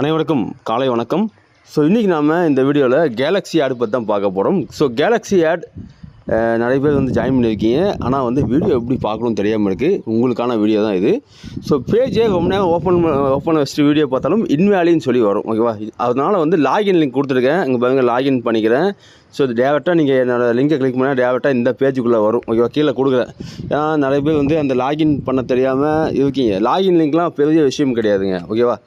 அனைவருக்கும் காலை வணக்கம். ஸோ இன்றைக்கி நாம் இந்த வீடியோவில் கேலக்ஸி ஆட் பற்றி தான் பார்க்க போகிறோம் ஸோ கேலக்ஸி ஆட் நிறைய பேர் வந்து ஜாயின் பண்ணியிருக்கீங்க. ஆனால் வந்து வீடியோ எப்படி பார்க்கணும்னு தெரியாமல் இருக்குது உங்களுக்கான வீடியோ தான் இது. ஸோ பேஜே ரொம்ப நேரம் ஓப்பன் ஓப்பன் வச்சுட்டு வீடியோ பார்த்தாலும் இன்வேலின்னு சொல்லி வரும். ஓகேவா அதனால் வந்து லாகின் லிங்க் கொடுத்துருக்கேன். இங்கே பாருங்கள் லாகின் பண்ணிக்கிறேன். ஸோ இது டேரெக்டாக நீங்கள் என்னோட லிங்கை கிளிக் பண்ணால் டேரெக்டாக இந்த பேஜுக்குள்ளே வரும். ஓகேவா கீழே கொடுக்குறேன். ஏன்னா நிறைய பேர் வந்து அந்த லாகின் பண்ண தெரியாமல் இருக்கீங்க. லாகின் லிங்க்லாம் பெரிய விஷயம் கிடையாதுங்க. ஓகேவா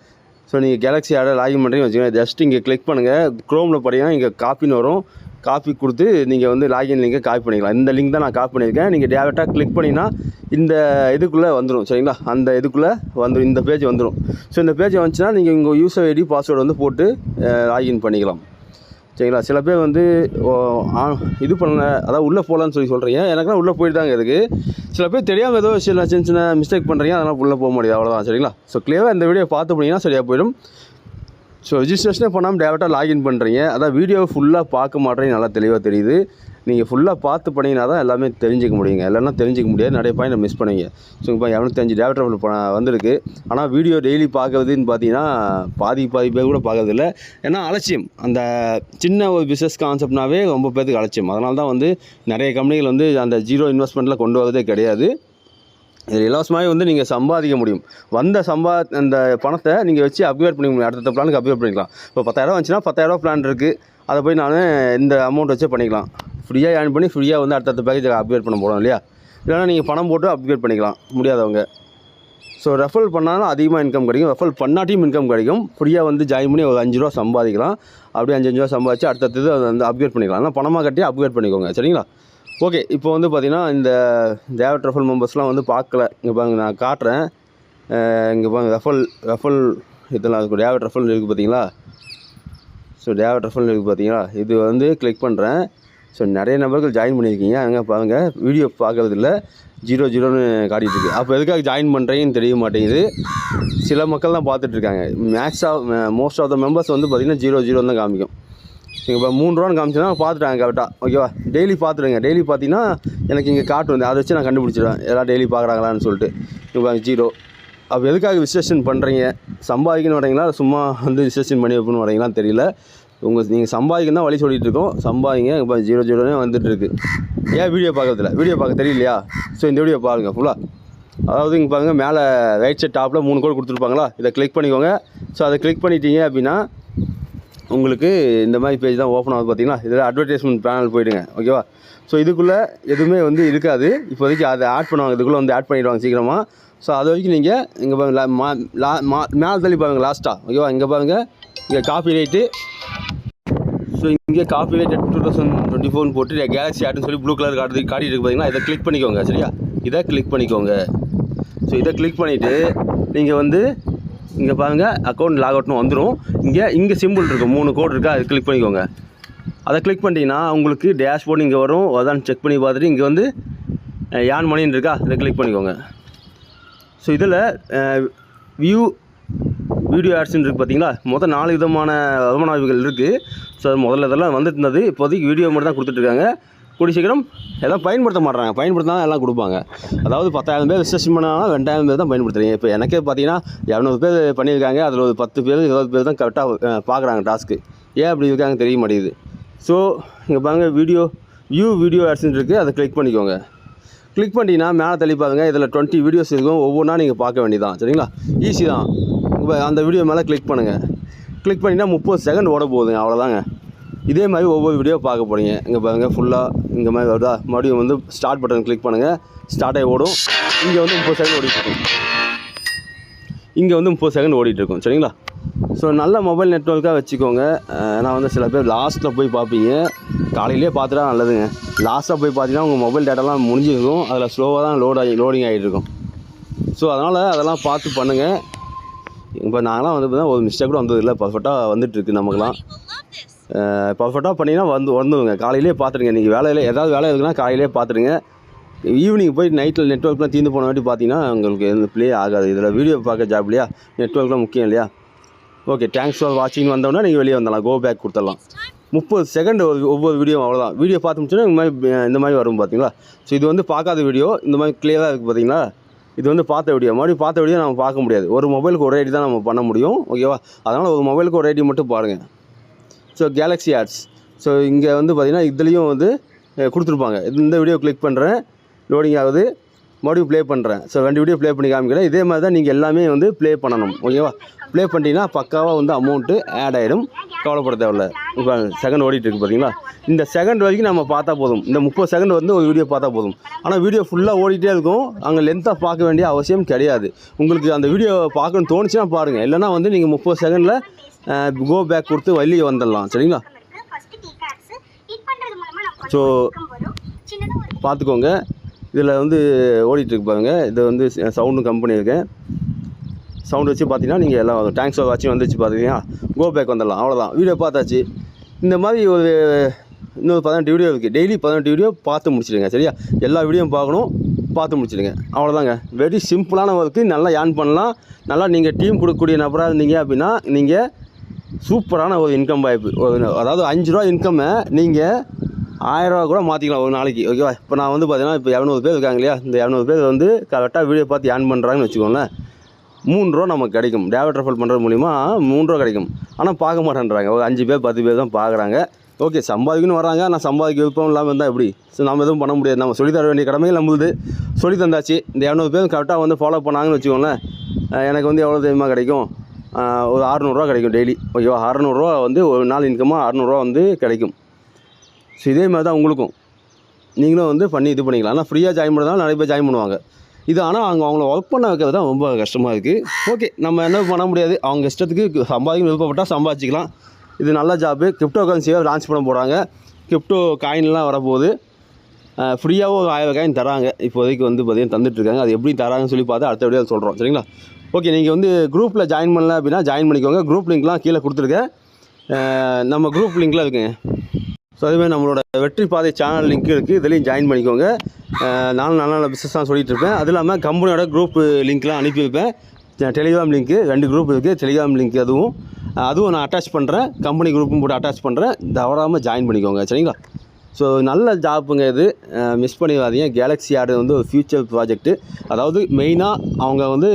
ஸோ நீங்கள் கேலக்ஸி ஆட லாகின் பண்ணுறீங்கன்னு வச்சுக்கோங்க. ஜஸ்ட் இங்கே கிளிக் பண்ணுங்கள் க்ரோமில் படிங்கன்னா இங்கே காப்பின்னு வரும். காப்பி கொடுத்து நீங்கள் வந்து லாகின் லிங்கை காப்பி பண்ணிக்கலாம். இந்த லிங்க் தான் நான் காப்பி பண்ணியிருக்கேன். நீங்கள் டேரெக்டாக கிளிக் பண்ணிங்கன்னா இந்த இதுக்குள்ளே வந்துடும் சரிங்களா? அந்த இதுக்குள்ளே வந்துடும் இந்த பேஜ் வந்துடும் ஸோ இந்த பேஜ் வந்துச்சுன்னா நீங்கள் உங்கள் யூசர் ஐடி பாஸ்வேர்டு வந்து போட்டு லாகின் பண்ணிக்கலாம். சரிங்களா? சில பேர் வந்து ஓ, இது பண்ணல அதாவது உள்ளே போகலான்னு சொல்லி சொல்கிறீங்க எனக்குலாம் உள்ளே போயிட்டு தாங்க இருக்குது சில பேர் தெரியாமல் ஏதோ சில சின்ன சின்ன மிஸ்டேக் பண்ணுறீங்க அதனால் உள்ளே போக முடியாது அவ்வளோதான் சரிங்களா? ஸோ கிளியராக இந்த வீடியோ பார்த்து போனீங்கன்னா சரியாக போயிடும். ஸோ ரிஜிஸ்ட்ரேஷனே பண்ணாமல் டேரெக்டாக லாகின் பண்ணுறீங்க அதான் வீடியோவை ஃபுல்லாக பார்க்க மாட்டேறீங்க. நல்லா தெளிவாக தெரியுது. நீங்கள் ஃபுல்லாக பார்த்து பண்ணிங்கன்னா தான் எல்லாமே தெரிஞ்சுக்க முடியுங்க. இல்லைன்னா தெரிஞ்சிக்க முடியாது. நிறைய பாயிண்ட் மிஸ் பண்ணுவீங்க ஸோ இப்போ இரநூத்தஞ்சு டேரக்டர் வந்திருக்கு. ஆனால் வீடியோ டெய்லி பார்க்குறதுன்னு பார்த்தீங்கன்னா பாதி பாதி பேர் கூட பார்க்கறதில்ல. ஏன்னா அலட்சியம். அந்த சின்ன ஒரு பிஸ்னஸ் கான்செப்ட்னாவே ரொம்ப பேருக்கு அலட்சியம். அதனால தான் வந்து நிறைய கம்பெனிகள் வந்து அந்த ஜீரோ இன்வெஸ்ட்மெண்ட்டில் கொண்டு வரதே கிடையாது. இதில் இலவசமாகவே வந்து நீங்கள் சம்பாதிக்க முடியும். வந்த சம்பா அந்த பணத்தை நீங்கள் வச்சு அப்கிரேட் பண்ணிக்க முடியும் அடுத்த பிளானுக்கு அப்கிரேட் பண்ணிக்கலாம். இப்போ பத்தாயிரம் வந்துச்சுன்னா பத்தாயிரம் பிளான் இருக்குது அதை போய் நான் இந்த அமௌண்ட் வச்சே பண்ணிக்கலாம். ஃப்ரீயாக ஏர்ன் பண்ணி ஃப்ரீயாக வந்து அடுத்தடுத்த பேக்கேஜ் அப்கிரேட் பண்ண போகிறோம் இல்லையா? இல்லைனா நீங்கள் பணம் போட்டு அப்கிரேட் பண்ணிக்கலாம். முடியாதவங்க. ஸோ ரெஃபர் பண்ணாலும் அதிகமாக இன்கம் கிடைக்கும். ரெஃபர் பண்ணாட்டியும் இன்கம் கிடைக்கும். ஃப்ரீயாக வந்து ஜாயின் பண்ணி ஒரு அஞ்சு ரூபா சம்பாதிக்கலாம். அப்படியே அஞ்சு அஞ்சு ரூபா சம்பாதிச்சு அடுத்தது அதை வந்து அப்கிரேட் பண்ணிக்கலாம். ஆனால் பணமாக கட்டி அப்கிரேட் பண்ணிக்கோங்க. சரிங்களா? ஓகே இப்போ வந்து பார்த்திங்கன்னா இந்த தேவ ட்ரஃபல் மெம்பர்ஸ்லாம் வந்து பார்க்கல இங்கே பாருங்க நான் காட்டுறேன். இங்கே பாருங்க ரஃபல் ரஃபல் இதெல்லாம் இருக்கும் டேவ ட்ரஃபல் இருக்குது பார்த்தீங்களா ஸோ டேவ ட்ரஃபல் இருக்குது பார்த்தீங்களா இது வந்து கிளிக் பண்ணுறேன் ஸோ நிறைய நபர்கள் ஜாயின் பண்ணியிருக்கீங்க. அங்கே பாருங்கள் வீடியோ பார்க்குறதில்ல ஜீரோ ஜீரோன்னு காட்டிகிட்டு இருக்கு. அப்போ எதுக்காக ஜாயின் பண்ணுறீங்கன்னு தெரிய மாட்டேங்குது. சில மக்கள் தான் பார்த்துட்ருக்காங்க max of most of the members வந்து பார்த்திங்கன்னா ஜீரோ ஜீரோன்னு தான் காமிக்கும். நீங்கள் இப்போ மூணு ரூபான்னு காமிச்சுன்னா பார்த்துட்டாங்க கரெக்டாக ஓகேவா டெய்லி பார்த்துடுங்க. டெய்லி பார்த்தீங்கன்னா எனக்கு இங்கே காட்டு வந்து அதை வச்சு நான் கண்டுபிடிச்சிடுவேன். எல்லாம் டெய்லி பார்க்குறாங்களான்னு சொல்லிட்டு. இப்போ ஜீரோ அப்போ எதுக்காக விசேஷன் பண்ணுறீங்க சம்பாதிக்கணும் வரீங்களா? சும்மா வந்து விசேஷன் பண்ணி வைப்பணும் வரீங்களான்னு தெரியல. உங்கள் நீங்கள் சம்பாதிக்கணும் தான் வழி சொல்லிட்டு இருக்கோம். சம்பாதிங்க இப்போ ஜீரோ ஜீரோனே வந்துட்டு இருக்கு. ஏன் வீடியோ பார்க்கறதில்ல? வீடியோ பார்க்க தெரியலையா? ஸோ இந்த வீடியோ பாருங்கள் ஃபுல்லாக அதாவது இங்கே பாருங்கள் மேலே ரைட் சைட் டாப்பில் மூணு கோடு கொடுத்துருப்பாங்களா? இதை கிளிக் பண்ணிக்கோங்க. ஸோ அதை கிளிக் பண்ணிட்டீங்க அப்படின்னா உங்களுக்கு இந்த மாதிரி பேஜ் தான் ஓப்பன் ஆகுது பார்த்தீங்கன்னா இதில் அட்வர்டைஸ்மெண்ட் பேனல் போயிடுங்க ஓகேவா ஸோ இதுக்குள்ளே எதுவுமே வந்து இருக்காது. இப்போதைக்கு அதை ஆட் பண்ணுவாங்க இதுக்குள்ளே வந்து ஆட் பண்ணிடுவாங்க சீக்கிரமாக ஸோ அது வரைக்கும் நீங்கள் இங்கே பாருங்க லா- மா லா மா மேலே தள்ளி பாருங்க லாஸ்ட்டாக ஓகேவா இங்கே பாருங்கள் இங்கே காப்பி ரைட்டு ஸோ இங்கே copy rate two thousand twenty ஃபோர்னு போட்டு கேலக்ஸி ஆட்னு சொல்லி ப்ளூ கலர் காட்டு காட்டிட்டு இருக்கு பார்த்தீங்கன்னா இதை கிளிக் பண்ணிக்கோங்க சரியா? இதை கிளிக் பண்ணிக்கோங்க. ஸோ இதை கிளிக் பண்ணிவிட்டு நீங்கள் வந்து இங்கே பாருங்கள் அக்கௌண்ட் லாக் அவுட்னு வந்துடும் இங்கே இங்கே சிம்பிள் இருக்கும். மூணு கோட் இருக்கா? அதை கிளிக் பண்ணிக்கோங்க. அதை கிளிக் பண்ணிட்டீங்கன்னா உங்களுக்கு டேஷ்போர்டு இங்கே வரும். அதான் செக் பண்ணி பார்த்துட்டு இங்கே வந்து யான் மணின்னு இருக்கா? அதை கிளிக் பண்ணிக்கோங்க. ஸோ இதில் வியூ வீடியோ ஆட்ஸ்ன்னு இருக்குது பார்த்தீங்களா மொத்தம் நாலு விதமான வருமான வாய்ப்புகள் இருக்குது ஸோ முதல்ல இதெல்லாம் வந்துட்டு இருந்தது. இப்போதைக்கு வீடியோ மட்டும் தான் கொடுத்துட்ருக்காங்க கூடி சீக்கிரம் எல்லாம் பயன்படுத்த மாட்றாங்க. பயன்படுத்தினா எல்லாம் கொடுப்பாங்க. அதாவது பத்தாயிரம் பேர் ரிஜிஸ்ட்ரேஷன் பண்ணாலும் ரெண்டாயிரம் பேர் தான் பயன்படுத்துறீங்க. இப்போ எனக்கே பார்த்தீங்கன்னா இரநூறு பேர் பண்ணியிருக்காங்க. அதில் ஒரு பத்து பேர் இருபது பேர் தான் கரெக்டாக பார்க்குறாங்க டாஸ்க்கு ஏன் அப்படி இருக்காங்க தெரிய மாட்டேங்குது. ஸோ இங்கே பாருங்க வீடியோ வியூ வீடியோ ஆட்ஸ்ன்னு இருக்குது அதை கிளிக் பண்ணிக்கோங்க. கிளிக் பண்ணிங்கன்னா மேலே தள்ளி பாருங்க. இதில் டுவெண்ட்டி வீடியோஸ் இருக்கும். ஒவ்வொன்றா நீங்கள் பார்க்க வேண்டியதான் சரிங்களா? ஈஸி தான். அந்த வீடியோ மேலே கிளிக் பண்ணுங்கள் கிளிக் பண்ணிங்கன்னா முப்பது செகண்ட் ஓட போகுதுங்க. அவ்வளோதாங்க இதே மாதிரி ஒவ்வொரு வீடியோ பார்க்க போகிறீங்க இங்கே பாருங்கள் ஃபுல்லாக இங்கே மாதிரி வருதா? மறுபடியும் வந்து ஸ்டார்ட் பட்டன் கிளிக் பண்ணுங்கள் ஸ்டார்ட் ஆகி ஓடும். இங்கே வந்து முப்பது செகண்ட் ஓடிட்டுருக்கும் இங்கே வந்து முப்பது செகண்ட் ஓடிட்டுருக்கும் சரிங்களா? ஸோ நல்ல மொபைல் நெட்ஒர்க்காக வச்சுக்கோங்க. ஏன்னா வந்து சில பேர் லாஸ்ட்டில் போய் பார்ப்பீங்க. காலையிலே பார்த்துட்டா நல்லதுங்க. லாஸ்ட்டாக போய் பார்த்தீங்கன்னா உங்கள் மொபைல் டேட்டாலாம் முடிஞ்சிருக்கும். அதில் ஸ்லோவாக தான் லோட் ஆகி லோடிங் ஆகிட்டு இருக்கும். ஸோ அதனால் அதெல்லாம் பார்த்து பண்ணுங்கள் இப்போ நாங்களாம் வந்து பார்த்தீங்கன்னா ஒரு மிஸ்டேக் கூட வந்ததில்லை. பர்ஃபெக்டாக வந்துட்டுருக்கு நமக்குலாம் பர்ஃபெக்டாக பண்ணிங்கன்னா வந்து வந்துடுங்க காலையிலே பார்த்துடுங்க. நீங்கள் வேலையில் ஏதாவது வேலை இருக்குன்னா காலையிலே பார்த்துடுங்க. ஈவினிங் போய் நைட்டில் நெட்ஒர்க்லாம் தீர்ந்து போன வாட்டி பார்த்தீங்கன்னா உங்களுக்கு எந்த ப்ளே ஆகாது. இதில் வீடியோ பார்க்க ஜாப் இல்லையா? நெட்ஒர்க்லாம் முக்கியம் இல்லையா? ஓகே தேங்க்ஸ் ஃபார் வாட்சிங் வந்தோடனே நீங்கள் வெளியே வந்துடலாம். கோ பேக் கொடுத்துடலாம். முப்பது செகண்ட் ஒரு ஒவ்வொரு வீடியோ அவ்வளோதான் வீடியோ பார்த்து முடிச்சோன்னா இந்த மாதிரி இந்த மாதிரி வரும் பார்த்தீங்களா? ஸோ இது வந்து பார்க்காத வீடியோ இந்த மாதிரி கிளியராக இருக்குது பார்த்தீங்களா? இது வந்து பார்த்த வீடியோ மறுபடியும் பார்த்த வீடியோ நம்ம பார்க்க முடியாது. ஒரு மொபைலுக்கு ஒரு ஐடி தான் நம்ம பண்ண முடியும். ஓகேவா அதனால் ஒரு மொபைலுக்கு ஒரு ஐடி மட்டும் பாருங்கள் ஸோ கேலக்ஸி ஆட்ஸ் ஸோ இங்கே வந்து பார்த்திங்கன்னா இதுலேயும் வந்து கொடுத்துருப்பாங்க. இந்த வீடியோ கிளிக் பண்ணுறேன் லோடிங் ஆகுது. மறுபடியும் ப்ளே பண்ணுறேன் ஸோ ரெண்டு வீடியோ ப்ளே பண்ணி காமிக்கிறேன். இதே மாதிரி தான் நீங்கள் எல்லாமே வந்து ப்ளே பண்ணணும். ஓகேவா ப்ளே பண்ணிட்டீங்கன்னா பக்காவாக வந்து அமௌண்ட்டு ஆட் ஆகிடும் கவலைப்பட தேவையில்ல. இப்போ செகண்ட் ஓடிட்டுருக்கு பார்த்தீங்களா இந்த செகண்ட் வரைக்கும் நம்ம பார்த்தா போதும். இந்த முப்பது செகண்ட் வந்து ஒரு வீடியோ பார்த்தா போதும். ஆனால் வீடியோ ஃபுல்லாக ஓடிட்டே இருக்கும். அங்கே லென்த்தாக பார்க்க வேண்டிய அவசியம் கிடையாது. உங்களுக்கு அந்த வீடியோ பார்க்கணும்னு தோணுச்சுன்னா பாருங்கள் இல்லைன்னா வந்து நீங்கள் முப்பது செகண்டில் கோ பேக் கொடுத்து வெளியே வந்துடலாம். சரிங்களா? ஸோ பார்த்துக்கோங்க. இதில் வந்து ஓடிட்டுருக்கு பாருங்கள் இது வந்து சவுண்டு கம்பெனி இருக்குது சவுண்ட் வச்சு பார்த்தீங்கன்னா நீங்கள் எல்லாம் டேங்க்ஸ் வாட்சும் வந்துச்சு பார்த்தீங்கன்னா கோ பேக் வந்துடலாம். அவ்வளோதான் வீடியோ பார்த்தாச்சு. இந்த மாதிரி ஒரு இன்னொரு பதினெட்டு வீடியோ இருக்குது டெய்லி பதினெட்டு வீடியோ பார்த்து முடிச்சிடுங்க. சரியா? எல்லா வீடியோவும் பார்க்கணும். பார்த்து முடிச்சிடுங்க. அவ்வளோதாங்க வெரி சிம்பிளான ஒர்க்கு நல்லா ஏர்ன் பண்ணலாம். நல்லா நீங்கள் டீம் கொடுக்கக்கூடிய நபராக இருந்தீங்க அப்படின்னா நீங்கள் சூப்பரான ஒரு இன்கம் வாய்ப்பு. ஒரு அதாவது அஞ்சு ரூபா இன்கம்மை நீங்கள் ஆயிரரூவா கூட மாற்றிக்கலாம் ஒரு நாளைக்கு. ஓகேவா இப்போ நான் வந்து பார்த்தீங்கன்னா இப்போ இரநூறு பேர் இருக்காங்க இல்லையா? இந்த இரநூறு பேர் வந்து கரெக்டாக வீடியோ பார்த்து ஏர்ன் பண்ணுறாங்கன்னு வச்சுக்கோங்களேன். மூணு ரூபா நமக்கு கிடைக்கும். டேவட் ரெஃபர் பண்ணுறது மூலிமா மூணு ரூபா கிடைக்கும். ஆனால் பார்க்க மாட்டேன்றாங்க. ஒரு அஞ்சு பேர் பத்து பேர் தான் பார்க்குறாங்க. ஓகே சம்பாதிக்கணும்னு வராங்க நான் சம்பாதிக்க விருப்பம் இல்லாமல் இருந்தால் எப்படி? ஸோ நம்ம எதுவும் பண்ண முடியாது. நம்ம சொல்லி தர வேண்டிய கடமைகள் நம்மளுது. சொல்லி தந்தாச்சு. இந்த இரநூறு பேர் கரெக்டாக வந்து ஃபாலோ பண்ணாங்கன்னு வச்சுக்கோங்களேன். எனக்கு வந்து எவ்வளோ தெரியுமா கிடைக்கும்? ஒரு அறநூறுவா கிடைக்கும் டெய்லி ஓகேவா? அறநூறுவா வந்து ஒரு நாள் இன்கமாக அறநூறுவா வந்து கிடைக்கும். ஸோ இதே மாதிரி தான் உங்களுக்கும். நீங்களும் வந்து பண்ணி இது பண்ணிக்கலாம். ஆனால் ஃப்ரீயாக ஜாயின் பண்ணுறதால நிறைய பேர் ஜாயின் பண்ணுவாங்க. இது ஆனால் அவங்க அவங்கள ஒர்க் பண்ண வைக்கிறது தான் ரொம்ப கஷ்டமாக இருக்குது ஓகே நம்ம என்ன பண்ண முடியாது? அவங்க இஷ்டத்துக்கு சம்பாதிக்க விருப்பப்பட்டால் சம்பாதிச்சிக்கலாம். இது நல்ல ஜாப்பு கிரிப்டோ கரன்சியாக லான்ச் பண்ண போகிறாங்க கிரிப்டோ காயின்லாம் வரப்போகுது. ஃப்ரீயாகவும் ஒரு ஆயிரம் காயின் தராங்க. இப்போதைக்கு வந்து பார்த்தீங்கன்னா தந்துட்டுருக்காங்க அது எப்படி தராங்கன்னு சொல்லி பார்த்து அடுத்த வீடியோ சொல்கிறோம் சரிங்களா? ஓகே நீங்கள் வந்து குரூப்பில் ஜாயின் பண்ணல அப்படின்னா ஜாயின் பண்ணிக்கோங்க. குரூப் லிங்க்லாம் கீழே கொடுத்துருக்கேன். நம்ம குரூப் லிங்க்லாம் இருக்குங்க. ஸோ அதுமாதிரி நம்மளோட வெற்றி பாதை சேனல் லிங்க் இருக்குது இதுலேயும் ஜாயின் பண்ணிக்கோங்க. நாலு நானும் நல்ல நல்ல பிஸ்னஸ் தான் இருப்பேன். அது இல்லாமல் கம்பெனியோட குரூப் லிங்க்லாம் அனுப்பி வைப்பேன். டெலிகிராம் லிங்க்கு ரெண்டு குரூப் இருக்குது டெலிகிராம் லிங்க் அதுவும். அதுவும் நான் அட்டாச் பண்ணுறேன் கம்பெனி குரூப்பும் போட்டு அட்டாச் பண்ணுறேன் தவறாமல் ஜாயின் பண்ணிக்கோங்க. சரிங்களா? ஸோ நல்ல ஜாப்புங்க இது. மிஸ் பண்ணிடாதீங்க. கேலக்ஸி ஆடு வந்து ஒரு ஃபியூச்சர் ப்ராஜெக்ட்டு அதாவது மெயினாக அவங்க வந்து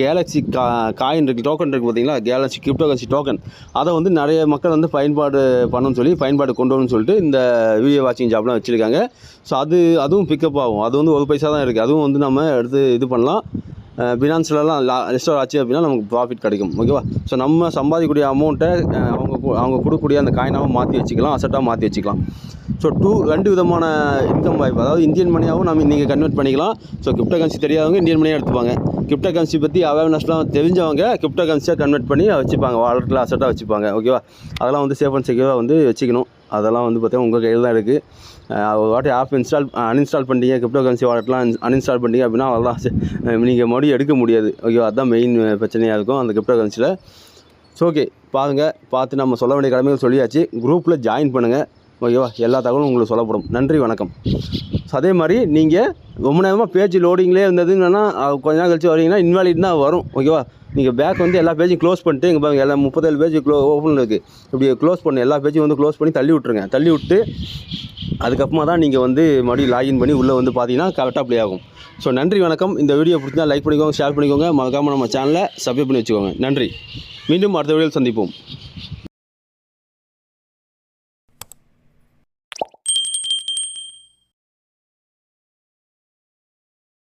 கேலக்ஸி கா காயின் இருக்குது டோக்கன் இருக்குது பார்த்தீங்களா? கேலக்ஸி கிரிப்டோகன்சி டோக்கன் அதை வந்து நிறைய மக்கள் வந்து பயன்பாடு பண்ணணும்னு சொல்லி பயன்பாடு கொண்டு வரணும்னு சொல்லிட்டு இந்த வீடியோ வாட்சிங் ஜாப்லாம் வச்சுருக்காங்க. ஸோ அது அதுவும் பிக்கப் ஆகும். அது வந்து ஒரு பைசா தான் இருக்குது அதுவும் வந்து நம்ம எடுத்து இது பண்ணலாம். பினான்ஸ்லலாம் லா ரெஸ்டோர் ஆச்சு அப்படின்னா நமக்கு ப்ராஃபிட் கிடைக்கும். ஓகேவா ஸோ நம்ம சம்பாதிக்கக்கூடிய அமௌண்ட்டை அவங்க அவங்க கொடுக்கக்கூடிய அந்த காயினாகவும் மாற்றி வச்சுக்கலாம் அசட்டாக மாற்றி வச்சுக்கலாம். ஸோ டூ ரெண்டு விதமான இன்கம் வாய்ப்பு. அதாவது இந்தியன் மணியாகவும் நம்ம நீங்கள் கன்வெர்ட் பண்ணிக்கலாம். ஸோ கிரிப்டோ கரன்சி தெரியாதவங்க இந்தியன் மணியாக எடுத்துப்பாங்க. கிரிப்டோ கரன்சி பற்றி அவேர்னஸ்லாம் தெரிஞ்சவங்க கிரிப்டோ கரன்சியாக கன்வெர்ட் பண்ணி வச்சுப்பாங்க. வாலெட்டில் அசட்டாக வச்சுப்பாங்க. ஓகேவா அதெல்லாம் வந்து சேஃப் அண்ட் செக்யூராக வந்து வச்சுக்கணும். அதெல்லாம் வந்து பார்த்தீங்கன்னா உங்கள் கையில் தான் இருக்குது ஒரு வாட்டி ஆப் இன்ஸ்டால் அன்இன்ஸ்டால் பண்ணிட்டீங்க கிரிப்டோ கரன்சி வாலெட்லாம் அன்இன்ஸ்டால் பண்ணிட்டீங்க அப்படின்னா அவ்வளோதான் நீங்கள் மறுபடியும் எடுக்க முடியாது. ஓகேவா அதுதான் மெயின் பிரச்சனையாக இருக்கும் அந்த கிரிப்டோ கரன்சியில் ஸோ ஓகே பாருங்கள் பார்த்து நம்ம சொல்ல வேண்டிய கடமைகள் சொல்லியாச்சு. குரூப்பில் ஜாயின் பண்ணுங்கள் ஓகேவா? எல்லா தகவலும் உங்களுக்கு சொல்லப்படும். நன்றி வணக்கம். ஸோ அதே மாதிரி நீங்கள் ரொம்ப நேரமாக பேஜ் லோடிங்லேயே இருந்ததுன்னா அது கொஞ்ச நேரம் கழிச்சு வரீங்கன்னா இன்வாலிட் தான் வரும். ஓகேவா? நீங்கள் பேக் வந்து எல்லா பேஜையும் க்ளோஸ் பண்ணிட்டு இங்கே பாருங்கள் எல்லா முப்பத்தேழு பேஜ் க்ளோ ஓப்பனில் இருக்குது இப்படி க்ளோஸ் பண்ணி எல்லா பேஜையும் வந்து க்ளோஸ் பண்ணி தள்ளி விட்ருங்க தள்ளி விட்டு அதுக்கப்புறமா தான் நீங்கள் வந்து மறுபடியும் லாகின் பண்ணி உள்ளே வந்து பார்த்தீங்கன்னா கரெக்டாக ப்ளே ஆகும். ஸோ நன்றி வணக்கம். இந்த வீடியோ பிடிச்சா லைக் பண்ணிக்கோங்க ஷேர் பண்ணிக்கோங்க. மறக்காமல் நம்ம சேனலை சப்ஸ்கிரைப் பண்ணி வச்சுக்கோங்க. நன்றி. மீண்டும் அடுத்த வீடியோவில் சந்திப்போம்.